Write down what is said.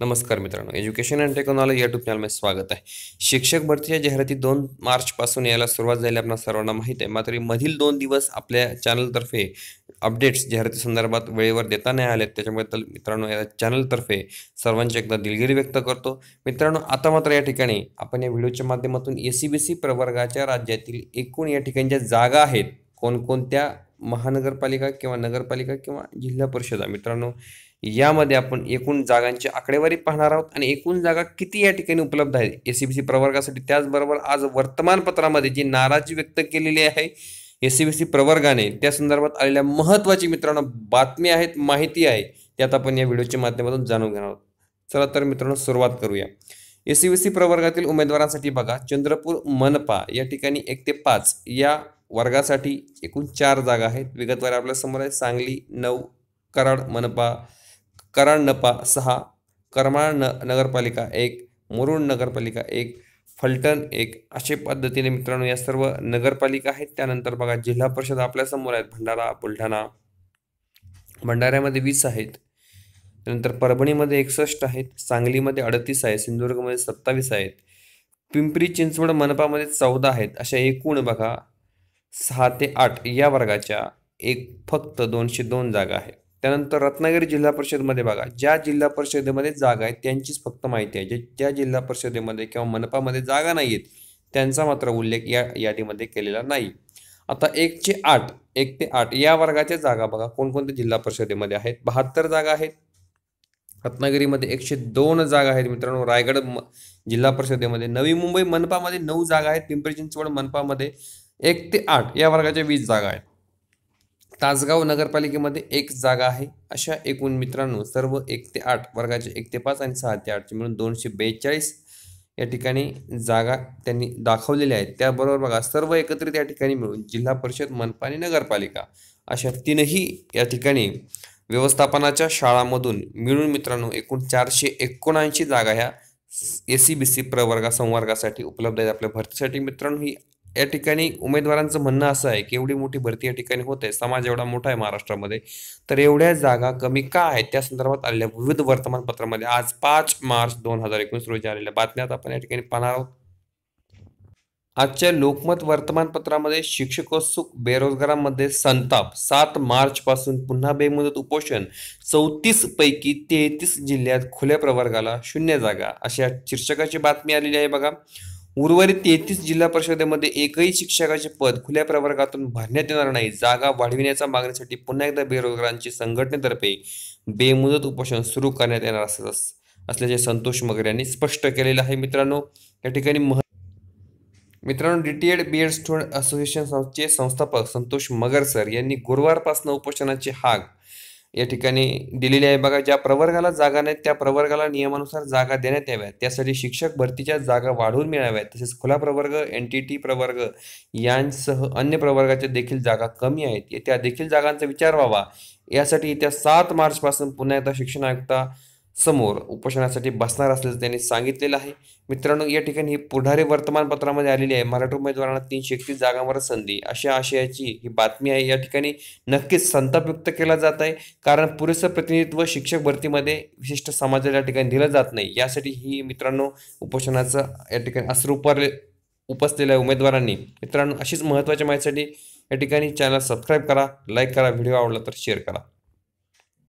नमस्कार मित्रांनो education and technology YouTube चॅनलमध्ये स्वागत आहे. शिक्षक भरतीच्या जाहिराती दोन मार्चपासून यायला सुरुवात झाली आपल्या सर्वांना माहीत आहे. मात्र मधील दोन दिवस आपल्या चॅनलतर्फे अपडेट्स जाहिराती संदर्भात वेळेवर देता नाही आलेत. त्याच्याबद्दल मित्रांनो या चॅनलतर्फे सर्वांची एकदा दिलगिरी व्यक्त करतो. मित्रांनो आता मात्र या ठिकाणी आपण या व्हिडिओच्या माध्यमातून ए सी बी सी प्रवर्गाच्या राज्यातील एकूण या ठिकाणच्या जागा आहेत. कोणकोणत्या महानगरपालिका किंवा नगरपालिका किंवा जिल्हा परिषदा? मित्रांनो यामध्ये आपण एकूण जागांची आकडेवारी पाहणार आहोत आणि एकूण जागा किती या ठिकाणी उपलब्ध आहेत? ए सी बी सी प्रवर्गासाठी त्याचबरोबर आज वर्तमानपत्रामध्ये जी नाराजी व्यक्त केलेली आहे ए सी बी सी प्रवर्गाने त्या संदर्भात आलेल्या महत्त्वाची मित्रांनो बातमी आहेत माहिती आहे. त्यात आपण या व्हिडिओच्या माध्यमातून जाणून घेणार आहोत. चला तर मित्रांनो सुरुवात करूया. ए सी बी सी प्रवर्गातील उमेदवारांसाठी बघा चंद्रपूर मनपा या ठिकाणी एक ते पाच या वर्गासाठी एकूण चार जागा आहेत. विगतवार आपल्यासमोर आहे सांगली नऊ कराड मनपा कराड नपा सहा करमाळ न नगरपालिका एक मुरुड नगरपालिका एक फलटण एक असे पद्धतीने मित्रांनो या सर्व नगरपालिका आहेत. त्यानंतर बघा जिल्हा परिषद आपल्यासमोर आहेत. भंडारा बुलढाणा. भंडाऱ्यामध्ये वीस आहेत. त्यानंतर परभणीमध्ये एकसष्ट आहेत. सांगलीमध्ये अडतीस आहे सिंधुदुर्गमध्ये सत्तावीस आहेत. पिंपरी चिंचवड मनपामध्ये चौदा आहेत. अशा एकूण बघा सहा ते आठ या वर्गाच्या एक फक्त दोनशे दोन जागा आहेत. त्यानंतर रत्नागिरी जिल्हा परिषदमध्ये बघा ज्या जिल्हा परिषदेमध्ये जागा आहेत त्यांचीच फक्त माहिती आहे. जे ज्या जिल्हा परिषदेमध्ये किंवा मनपामध्ये जागा नाही आहेत त्यांचा मात्र उल्लेख या यादीमध्ये केलेला नाही. आता एकचे आठ एक ते आठ या वर्गाच्या जागा बघा कोणकोणत्या जिल्हा परिषदेमध्ये आहेत? बहात्तर जागा आहेत. रत्नागिरीमध्ये एकशे दोन जागा आहेत मित्रांनो. रायगड म जिल्हा परिषदेमध्ये नवी मुंबई मनपामध्ये नऊ जागा आहेत. पिंपरी चिंचवड मनपामध्ये एक ते आठ या वर्गाच्या वीस जागा आहेत. तासगाव नगरपालिकेमध्ये एक जागा आहे. अशा एकूण मित्रांनो सर्व एक ते आठ वर्गाचे एक ते पाच आणि सहा ते आठचे मिळून दोनशे बेचाळीस या ठिकाणी जागा त्यांनी दाखवलेल्या आहेत. त्याबरोबर बघा सर्व एकत्रित या ठिकाणी मिळून जिल्हा परिषद मनपा आणि नगरपालिका अशा तीनही या ठिकाणी व्यवस्थापनाच्या शाळांमधून मिळून मित्रांनो एकूण चारशे एकोणऐंशी जागा ह्या ए सी बी सी प्रवर्गा संवर्गासाठी उपलब्ध आहेत. आपल्या भरतीसाठी मित्रांनो ही या ठिकाणी उमेदवारांचं म्हणणं असं आहे की एवढी मोठी भरती या ठिकाणी होत आहे समाज एवढा मोठा आहे महाराष्ट्रामध्ये तर एवढ्या जागा कमी का आहेत? त्या संदर्भात आलेल्या विविध वर्तमानपत्रामध्ये आज पाच मार्च दोन हजार एकोणीस रोजी आलेल्या बातम्यात आपण या ठिकाणी पाहणार आहोत. आजच्या लोकमत वर्तमानपत्रामध्ये शिक्षकोत्सुक बेरोजगारांमध्ये संताप सात मार्च पासून पुन्हा बेमुदत उपोषण चौतीस पैकी तेहतीस जिल्ह्यात खुल्या प्रवर्गाला शून्य जागा अशा शीर्षकाची बातमी आलेली आहे बघा. उर्वरित तेहतीस जिल्हा परिषदेमध्ये एकही शिक्षकाचे पद खुल्या प्रवर्गातून भरण्यात येणार नाही. जागा वाढविण्याच्या मागणीसाठी पुन्हा एकदा बेरोजगारांची संघटनेतर्फे बेमुदत उपोषण सुरू करण्यात येणार असल्याचे संतोष मगर यांनी स्पष्ट केलेलं आहे मित्रांनो. या ठिकाणी मह मित्रांनो डीटीएड बी एड स्टुडंट असोसिएशनचे संस्थापक संतोष मगर सर यांनी गुरुवारपासून उपोषणाची हाक या ठिकाणी दिलेली आहे. बघा ज्या प्रवर्गाला जागा नाहीत त्या प्रवर्गाला नियमानुसार जागा देण्यात याव्यात. त्यासाठी शिक्षक भरतीच्या जागा वाढवून मिळाव्यात. तसेच खुला प्रवर्ग एन टी टी प्रवर्ग यांसह अन्य प्रवर्गाच्या देखील जागा कमी आहेत. त्या देखील जागांचा विचार व्हावा. यासाठी येत्या सात मार्चपासून पुन्हा एकदा शिक्षण आयुक्ता समोर उपोषणासाठी बसणार असल्याचं त्यांनी सांगितलेलं आहे. मित्रांनो या ठिकाणी ही पुढारी वर्तमानपत्रामध्ये आलेली आहे. मराठी उमेदवारांना तीनशे एकतीस जागांवर संधी. अशा आशयाची ही बातमी आहे. या ठिकाणी नक्कीच संताप व्यक्त केला जात आहे. कारण पुरेसं प्रतिनिधित्व शिक्षक भरतीमध्ये विशिष्ट समाजाला या ठिकाणी दिलं जात नाही. यासाठी ही मित्रांनो उपोषणाचं या ठिकाणी असर उपारले उपसलेल्या उमेदवारांनी मित्रांनो अशीच महत्त्वाच्या माहितीसाठी या ठिकाणी चॅनल सबस्क्राईब करा लाईक करा व्हिडिओ आवडला तर शेअर करा.